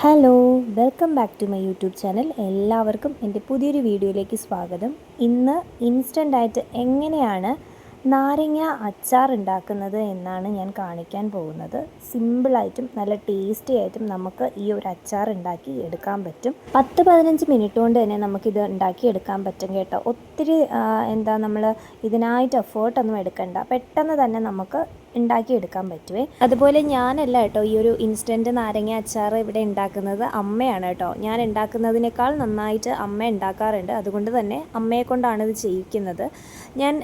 Hello welcome back to my YouTube channel എല്ലാവർക്കും എന്റെ പുതിയൊരു വീഡിയോയിലേക്ക് സ്വാഗതം. ഇന്ന് ഇൻസ്റ്റന്റായിട്ട് എങ്ങനെയാണ് നാരങ്ങ അച്ചാർ ഉണ്ടാക്കുന്നത് എന്നാണ് ഞാൻ കാണിക്കാൻ പോകുന്നത്. സിമ്പിളായിട്ടും നല്ല ടേസ്റ്റി ആയിട്ടും നമുക്ക് ഈ ഒരു അച്ചാർ ഉണ്ടാക്കി എടുക്കാൻ പറ്റും. പത്ത് പതിനഞ്ച് മിനിറ്റ് കൊണ്ട് തന്നെ നമുക്കിത് ഉണ്ടാക്കി എടുക്കാൻ പറ്റും കേട്ടോ. ഒത്തിരി എന്താ നമ്മൾ ഇതിനായിട്ട് എഫേർട്ടൊന്നും എടുക്കണ്ട. പെട്ടെന്ന് തന്നെ നമുക്ക് ഉണ്ടാക്കിയെടുക്കാൻ പറ്റുവേ. അതുപോലെ ഞാനല്ല കേട്ടോ ഈ ഒരു ഇൻസ്റ്റന്റ് നാരങ്ങ അച്ചാർ ഇവിടെ ഉണ്ടാക്കുന്നത് അമ്മയാണ് കേട്ടോ. ഞാൻ ഉണ്ടാക്കുന്നതിനേക്കാൾ നന്നായിട്ട് അമ്മ ഉണ്ടാക്കാറുണ്ട്. അതുകൊണ്ട് തന്നെ അമ്മയെ കൊണ്ടാണ് ഇത് ചെയ്യിക്കുന്നത്. ഞാൻ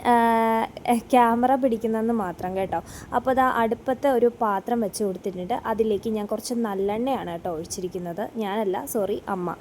ക്യാമറ പിടിക്കുന്നതെന്ന് മാത്രം കേട്ടോ. അപ്പോൾ അത് അടുപ്പത്തെ ഒരു പാത്രം വെച്ച് കൊടുത്തിട്ടുണ്ട്. അതിലേക്ക് ഞാൻ കുറച്ച് നല്ലെണ്ണയാണ് കേട്ടോ ഒഴിച്ചിരിക്കുന്നത്. ഞാനല്ല സോറി അമ്മ.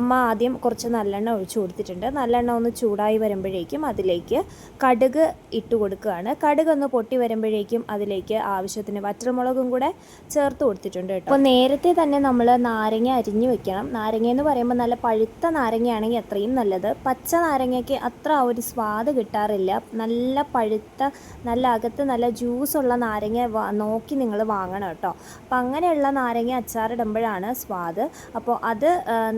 അമ്മ ആദ്യം കുറച്ച് നല്ലെണ്ണ ഒഴിച്ചു കൊടുത്തിട്ടുണ്ട്. നല്ലെണ്ണ ഒന്ന് ചൂടായി വരുമ്പോഴേക്കും അതിലേക്ക് കടുക് ഇട്ട് കൊടുക്കുകയാണ്. കടുക് ഒന്ന് പൊട്ടി വരുമ്പോഴേക്കും അതിലേക്ക് ആവശ്യത്തിന് വറ്റൽമുളകും കൂടെ ചേർത്ത് കൊടുത്തിട്ടുണ്ട് കേട്ടോ. അപ്പോൾ നേരത്തെ തന്നെ നമ്മൾ നാരങ്ങ അരിഞ്ഞ് വെക്കണം. നാരങ്ങ എന്ന് പറയുമ്പോൾ നല്ല പഴുത്ത നാരങ്ങയാണെങ്കിൽ അത്രയും നല്ലത്. പച്ച നാരങ്ങയ്ക്ക് അത്ര ഒരു സ്വാദ് കിട്ടാറില്ല. നല്ല പഴുത്ത നല്ല അകത്ത് നല്ല ജ്യൂസുള്ള നാരങ്ങ നോക്കി നിങ്ങൾ വാങ്ങണം കേട്ടോ. അപ്പം അങ്ങനെയുള്ള നാരങ്ങ അച്ചാറിടുമ്പോഴാണ് സ്വാദ്. അപ്പോൾ അത്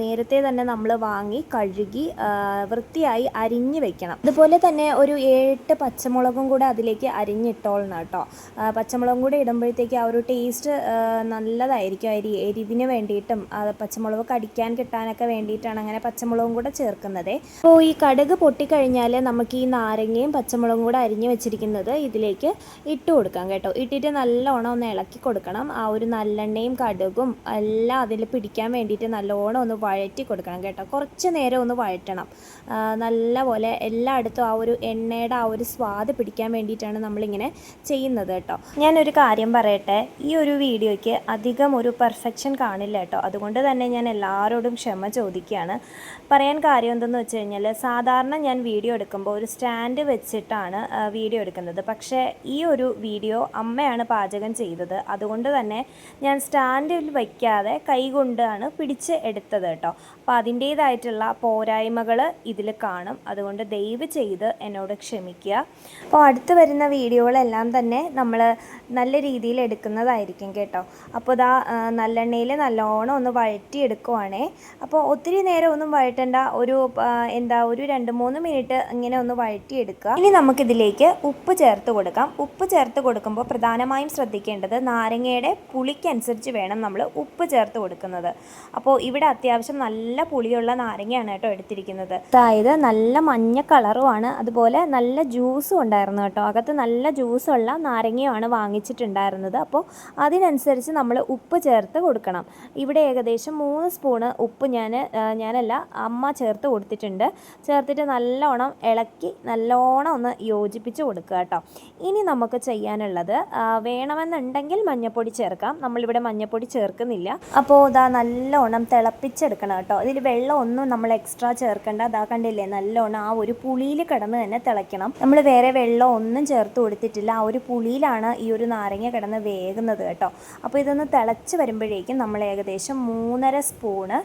നേരത്തെ തന്നെ നമ്മൾ വാങ്ങി കഴുകി വൃത്തിയായി അരിഞ്ഞ് വെക്കണം. അതുപോലെ തന്നെ ഒരു ഏഴെട്ട് പച്ചമുളകും കൂടെ അതിലേക്ക് അരിഞ്ഞിട്ടോളണം കേട്ടോ. പച്ചമുളകും കൂടെ ഇടുമ്പോഴത്തേക്ക് ആ ഒരു ടേസ്റ്റ് നല്ലതായിരിക്കും. അരി എരിവിന് വേണ്ടിയിട്ടും പച്ചമുളക് കടിക്കാൻ കിട്ടാനൊക്കെ വേണ്ടിയിട്ടാണ് അങ്ങനെ പച്ചമുളകും കൂടെ ചേർക്കുന്നത്. അപ്പോൾ ഈ കടുക് പൊട്ടിക്കഴിഞ്ഞാൽ നമുക്ക് ഈ നാരങ്ങയും പച്ചമുളകും കൂടെ അരിഞ്ഞ് വെച്ചിരിക്കുന്നത് ഇതിലേക്ക് ഇട്ട് കൊടുക്കാം കേട്ടോ. ഇട്ടിട്ട് നല്ലോണം ഒന്ന് ഇളക്കി കൊടുക്കണം. ആ ഒരു നല്ലെണ്ണയും കടുകും എല്ലാം അതിൽ പിടിക്കാൻ വേണ്ടിയിട്ട് നല്ലോണം ഒന്ന് വഴറ്റി കൊടുക്കണം കേട്ടോ. കുറച്ച് നേരം ഒന്ന് വഴറ്റണം. നല്ല നല്ലപോലെ എല്ലായിടത്തും ആ ഒരു എണ്ണയുടെ ആ ഒരു സ്വാദ് പിടിക്കാൻ വേണ്ടിയിട്ടാണ് നമ്മളിങ്ങനെ ചെയ്യുന്നത്. കേട്ടോ. ഞാനൊരു കാര്യം പറയട്ടെ ഈ ഒരു വീഡിയോയ്ക്ക് അധികം ഒരു പെർഫെക്ഷൻ കാണില്ല കേട്ടോ. അതുകൊണ്ട് തന്നെ ഞാൻ എല്ലാവരോടും ക്ഷമ ചോദിക്കുകയാണ്. പറയാൻ കാര്യം എന്തെന്ന് വെച്ച് കഴിഞ്ഞാൽ സാധാരണ ഞാൻ വീഡിയോ എടുക്കുമ്പോൾ ഒരു സ്റ്റാൻഡ് വെച്ചിട്ടാണ് വീഡിയോ എടുക്കുന്നത്. പക്ഷേ ഈ ഒരു വീഡിയോ അമ്മയാണ് പാചകം ചെയ്തത്. അതുകൊണ്ട് തന്നെ ഞാൻ സ്റ്റാൻഡിൽ വയ്ക്കാതെ കൈകൊണ്ടാണ് പിടിച്ച് എടുത്തത് കേട്ടോ. അപ്പോൾ അതിന്റേതായിട്ടുള്ള പോരായ്മകൾ ഇതിൽ കാണും. അതുകൊണ്ട് ദയവ് ചെയ്ത് എന്നോട് ക്ഷമിക്കുക. അപ്പോൾ അടുത്ത് വരുന്ന വീഡിയോകളെല്ലാം തന്നെ നമ്മൾ നല്ല രീതിയിൽ എടുക്കുന്നതായിരിക്കും കേട്ടോ. അപ്പോൾ ഇതാ നല്ലെണ്ണയിൽ നല്ലോണം ഒന്ന് വഴറ്റിയെടുക്കുവാണേ. അപ്പോൾ ഒത്തിരി നേരം ഒന്നും വഴറ്റണ്ട. ഒരു എന്താ ഒരു രണ്ട് മൂന്ന് മിനിറ്റ് ഇങ്ങനെ ഒന്ന് വഴറ്റിയെടുക്കുക. ഇനി നമുക്കിതിലേക്ക് ഉപ്പ് ചേർത്ത് കൊടുക്കാം. ഉപ്പ് ചേർത്ത് കൊടുക്കുമ്പോൾ പ്രധാനമായും ശ്രദ്ധിക്കേണ്ടത് നാരങ്ങയുടെ പുളിക്കനുസരിച്ച് വേണം നമ്മൾ ഉപ്പ് ചേർത്ത് കൊടുക്കുന്നത്. അപ്പോൾ ഇവിടെ അത്യാവശ്യം നല്ല പുളിയുള്ള നാരങ്ങയാണ് കേട്ടോ എടുത്തിരിക്കുന്നത്. അതായത് നല്ല മഞ്ഞ കളറുമാണ്. അതുപോലെ നല്ല ജ്യൂസും ഉണ്ടായിരുന്നു കേട്ടോ. അകത്ത് നല്ല ജ്യൂസുള്ള നാരങ്ങയുമാണ് വാങ്ങിച്ചിട്ടുണ്ടായിരുന്നത്. അപ്പോൾ അതിനനുസരിച്ച് നമ്മൾ ഉപ്പ് ചേർത്ത് കൊടുക്കണം. ഇവിടെ ഏകദേശം മൂന്ന് സ്പൂണ് ഉപ്പ് ഞാൻ ഞാനല്ല അമ്മ ചേർത്ത് കൊടുത്തിട്ടുണ്ട്. ചേർത്തിട്ട് നല്ലോണം ഇളക്കി നല്ലോണം ഒന്ന് യോജിപ്പിച്ച് കൊടുക്കുക കേട്ടോ. ഇനി നമുക്ക് ചെയ്യാനുള്ളത് വേണമെന്നുണ്ടെങ്കിൽ മഞ്ഞപ്പൊടി ചേർക്കാം. നമ്മളിവിടെ മഞ്ഞപ്പൊടി ചേർക്കുന്നില്ല. അപ്പോൾ ഇതാ നല്ലോണം തിളപ്പിച്ചെടുക്കണം കേട്ടോ. ഇതിൽ വെള്ളം ഒന്നും നമ്മൾ എക്സ്ട്രാ ചേർക്കേണ്ട. അതാ കണ്ടില്ലേ നല്ലോണം ആ ഒരു പുളിയിൽ കിടന്ന് തന്നെ തിളയ്ക്കണം. നമ്മൾ വേറെ വെള്ളം ഒന്നും ചേർത്ത് കൊടുത്തിട്ടില്ല. ആ ഒരു പുളിയിലാണ് ഈ ഒരു നാരങ്ങ കിടന്ന് വേകുന്നത് കേട്ടോ. അപ്പോൾ ഇതൊന്ന് തിളച്ച് വരുമ്പോഴേക്കും നമ്മൾ ഏകദേശം മൂന്നര സ്പൂണ്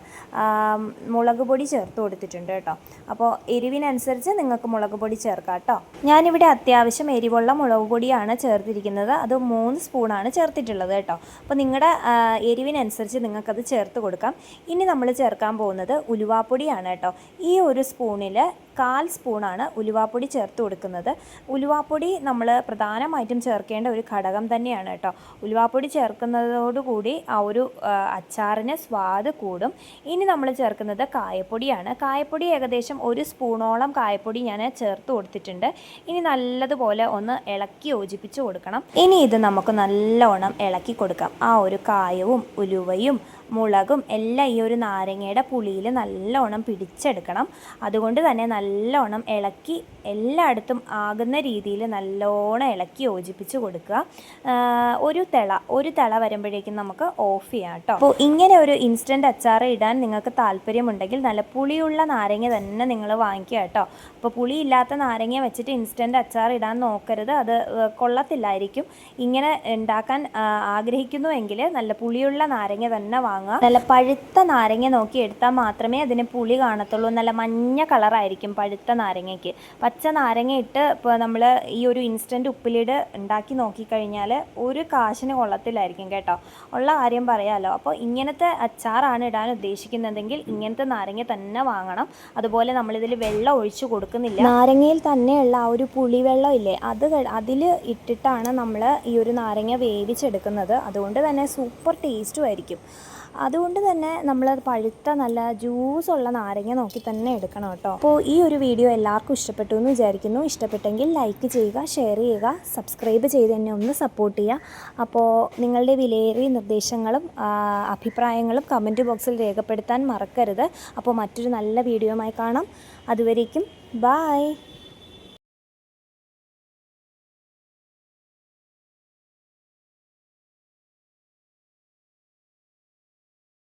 മുളക് പൊടി ചേർത്ത് കൊടുത്തിട്ടുണ്ട് കേട്ടോ. അപ്പോൾ എരിവിനനുസരിച്ച് നിങ്ങൾക്ക് മുളക് പൊടി ചേർക്കാം കേട്ടോ. ഞാനിവിടെ അത്യാവശ്യം എരിവുള്ള മുളക് പൊടിയാണ് ചേർത്തിരിക്കുന്നത്. അത് മൂന്ന് സ്പൂണാണ് ചേർത്തിട്ടുള്ളത് കേട്ടോ. അപ്പോൾ നിങ്ങളുടെ എരിവിനനുസരിച്ച് നിങ്ങൾക്കത് ചേർത്ത് കൊടുക്കാം. ഇനി നമ്മൾ ചേർക്കാൻ പോകുന്നത് ഉലുവാപ്പൊടിയാണ് കേട്ടോ. ഈ ഒരു സ്പൂണിൽ കാൽ സ്പൂണാണ് ഉലുവാപ്പൊടി ചേർത്ത് കൊടുക്കുന്നത്. ഉലുവാപ്പൊടി നമ്മൾ പ്രധാനമായിട്ടും ചേർക്കേണ്ട ഒരു ഘടകം തന്നെയാണ് കേട്ടോ. ഉലുവാപ്പൊടി ചേർക്കുന്നതോടുകൂടി ആ ഒരു അച്ചാറിന് സ്വാദ് കൂടും. ഇനി നമ്മൾ ചേർക്കുന്നത് കായപ്പൊടിയാണ്. കായപ്പൊടി ഏകദേശം ഒരു സ്പൂണോളം കായപ്പൊടി ഞാൻ ചേർത്ത് കൊടുത്തിട്ടുണ്ട്. ഇനി നല്ലതുപോലെ ഒന്ന് ഇളക്കി യോജിപ്പിച്ച് കൊടുക്കണം. ഇനി ഇത് നമുക്ക് നല്ലോണം ഇളക്കി കൊടുക്കാം. ആ ഒരു കായവും ഉലുവയും മുളകും എല്ലാം ഈ ഒരു നാരങ്ങയുടെ പുളിയിൽ നല്ലോണം പിടിച്ചെടുക്കണം. അതുകൊണ്ട് തന്നെ നല്ലോണം ഇളക്കി എല്ലായിടത്തും ആകുന്ന രീതിയിൽ നല്ലോണം ഇളക്കി യോജിപ്പിച്ച് കൊടുക്കുക. ഒരു തിള ഒരു തിള വരുമ്പോഴേക്കും നമുക്ക് ഓഫ് ചെയ്യാം കേട്ടോ. അപ്പോൾ ഇങ്ങനെ ഒരു ഇൻസ്റ്റന്റ് അച്ചാർ ഇടാൻ നിങ്ങൾക്ക് താല്പര്യമുണ്ടെങ്കിൽ നല്ല പുളിയുള്ള നാരങ്ങ തന്നെ നിങ്ങൾ വാങ്ങിക്കുക കേട്ടോ. അപ്പോൾ പുളിയില്ലാത്ത നാരങ്ങ വെച്ചിട്ട് ഇൻസ്റ്റന്റ് അച്ചാർ ഇടാൻ നോക്കരുത്. അത് കൊള്ളത്തില്ലായിരിക്കും. ഇങ്ങനെ ഉണ്ടാക്കാൻ ആഗ്രഹിക്കുന്നുവെങ്കിൽ നല്ല പുളിയുള്ള നാരങ്ങ തന്നെ നല്ല പഴുത്ത നാരങ്ങ നോക്കി എടുത്താൽ മാത്രമേ അതിന് പുളി കാണത്തുള്ളൂ. നല്ല മഞ്ഞ കളറായിരിക്കും പഴുത്ത നാരങ്ങയ്ക്ക്. പച്ച നാരങ്ങ ഇട്ട് ഇപ്പോൾ നമ്മൾ ഈ ഒരു ഇൻസ്റ്റന്റ് ഉപ്പിലിട് ഉണ്ടാക്കി നോക്കിക്കഴിഞ്ഞാൽ ഒരു കാശിന് കൊള്ളത്തില്ലായിരിക്കും കേട്ടോ. ഉള്ള കാര്യം പറയാമല്ലോ അപ്പോൾ ഇങ്ങനത്തെ അച്ചാറാണ് ഇടാൻ ഉദ്ദേശിക്കുന്നതെങ്കിൽ ഇങ്ങനത്തെ നാരങ്ങ തന്നെ വാങ്ങണം. അതുപോലെ നമ്മളിതിൽ വെള്ളം ഒഴിച്ച് കൊടുക്കുന്നില്ല. നാരങ്ങയിൽ തന്നെയുള്ള ആ ഒരു പുളിവെള്ളം ഇല്ലേ? അത് അതിൽ ഇട്ടിട്ടാണ് നമ്മൾ ഈ ഒരു നാരങ്ങ വേവിച്ചെടുക്കുന്നത്. അതുകൊണ്ട് തന്നെ സൂപ്പർ ടേസ്റ്റും ആയിരിക്കും. അതുകൊണ്ട് തന്നെ നമ്മൾ പഴുത്ത നല്ല ജ്യൂസുള്ള നാരങ്ങ നോക്കി തന്നെ എടുക്കണം കേട്ടോ. അപ്പോൾ ഈ ഒരു വീഡിയോ എല്ലാവർക്കും ഇഷ്ടപ്പെട്ടു എന്ന് വിചാരിക്കുന്നു. ഇഷ്ടപ്പെട്ടെങ്കിൽ ലൈക്ക് ചെയ്യുക ഷെയർ ചെയ്യുക സബ്സ്ക്രൈബ് ചെയ്ത് എന്നെ ഒന്ന് സപ്പോർട്ട് ചെയ്യുക. അപ്പോൾ നിങ്ങളുടെ വിലയേറിയ നിർദ്ദേശങ്ങളും അഭിപ്രായങ്ങളും കമന്റ് ബോക്സിൽ രേഖപ്പെടുത്താൻ മറക്കരുത്. അപ്പോൾ മറ്റൊരു നല്ല വീഡിയോയുമായി കാണാം. അതുവരേക്കും ബായ്